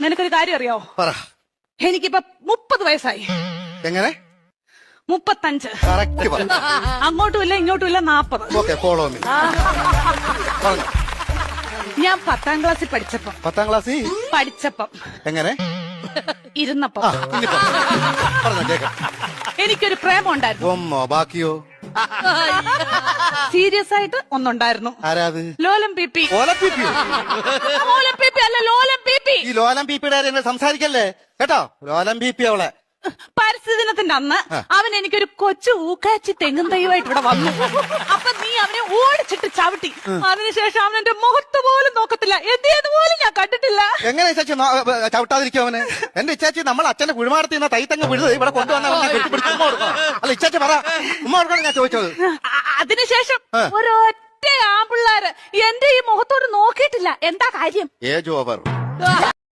നിനക്കൊരു കാര്യം അറിയോ പറ. എനിക്കിപ്പോ മുപ്പത് വയസ്സായി. എങ്ങനെ? മുപ്പത്തഞ്ച്. കറക്റ്റ് പറ. അങ്ങോട്ടും ഇല്ല ഇങ്ങോട്ടും ഇല്ല നാപ്പത്. ഓക്കെ ഫോളോ മീ പറഞ്ഞു. ഞാൻ പത്താം ക്ലാസ്സിൽ പഠിച്ചപ്പം. പത്താം ക്ലാസ്സിൽ പഠിച്ചപ്പം. എങ്ങനെ? ഇരുന്നപ്പം. പറഞ്ഞോ എനിക്കൊരു പ്രേമം ഉണ്ടായിരുന്നു. ബാക്കിയോ? സീരിയസ് ആയിട്ട് ഒന്നുണ്ടായിരുന്നു. ആരാത് ലോലം പി പി. ലോലം പി പി. ഈ ലോലം ബി കാര്യം എന്നെ സംസാരിക്കല്ലേ? കേട്ടോ? ലോലം ബി പി അവളെ. പരിസ്ഥിതിനത്തിന്റെ അന്ന് അവൻ എനിക്കൊരു കൊച്ചു ഊക്കാച്ചി തെങ്ങും തൈയുമായിട്ട് ഇവിടെ വന്നു. അപ്പൊ നീ അവനെ ഓടിച്ചിട്ട് ചവിട്ടി. അതിനുശേഷം അവൻ എന്റെ മുഖത്ത് പോലും നോക്കത്തില്ല. എന്ത് പോലും ഞാൻ കണ്ടിട്ടില്ല. എങ്ങനെ ഏ, ചവിട്ടാതിരിക്കും അവന്? എന്റെ ഇച്ചാച്ചി നമ്മൾ അച്ഛന്റെ കുഴിമാടത്തിൽ നിന്ന് തൈത്തങ്ങ് വിഴുത് ഇവിടെ കൊണ്ടുവന്ന അല്ല ഇച്ചാച്ചി പറ. ഉമ്മ കൊടുക്കണം ഞാൻ ചോദിച്ചത്. അതിനുശേഷം ആ. ഒരൊറ്റ ആമ്പിള്ളാര് എന്റെ ഈ മുഖത്തോട് നോക്കിയിട്ടില്ല. എന്താ കാര്യം? Age over.